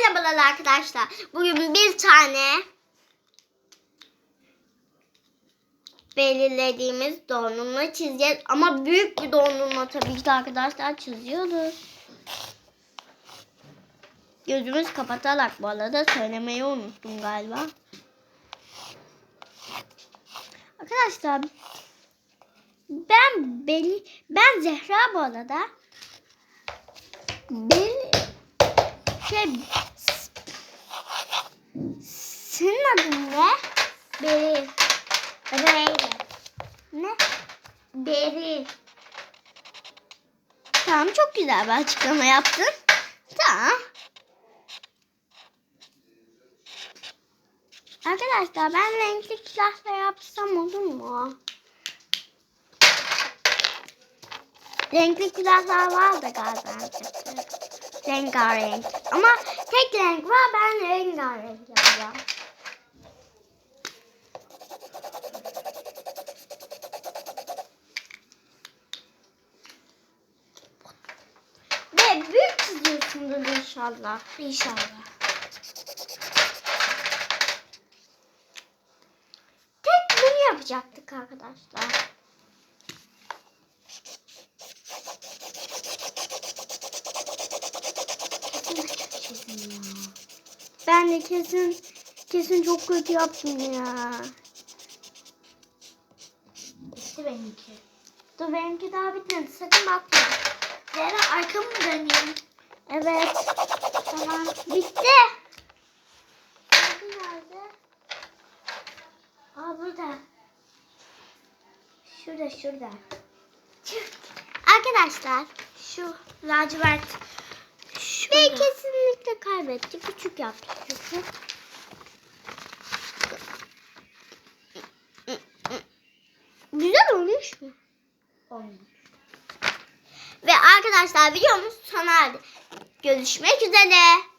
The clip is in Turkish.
Merhabalar arkadaşlar. Bugün bir tane belirlediğimiz dondurma çizeceğiz. Ama büyük bir dondurma tabii ki de arkadaşlar çiziyoruz. Gözümüz kapatarak bu arada söylemeyi unuttum galiba. Arkadaşlar ben beli ben Zehra bu arada. Bel şey senin adın ne? Beri. Reyli. Ne? Beri. Tamam çok güzel bir açıklama yaptın. Tamam. Arkadaşlar ben renkli silahla yapsam olur mu? Renkli silahlar var da galiba. Rengarenk. Ama tek renk var ben rengarenk yapacağım. Ve büyük çiziyorsundur inşallah. İnşallah. Tek bunu yapacaktık arkadaşlar. Ben de kesin kesin çok kötü yaptım ya. Bitti benimki. Dur benimki daha bitmedi. Sakın bakma. Zehra arkamı mı döneyim? Evet. Tamam. Bitti. Nerede? Aa burada. Şurada şurada. Arkadaşlar Şu lacivert. ve Şurada. kesinlikle kaybetti. Küçük yaptı çünkü. Güzel olmuş mu? Olmuş. Ve arkadaşlar videomuz sona erdi. Görüşmek üzere.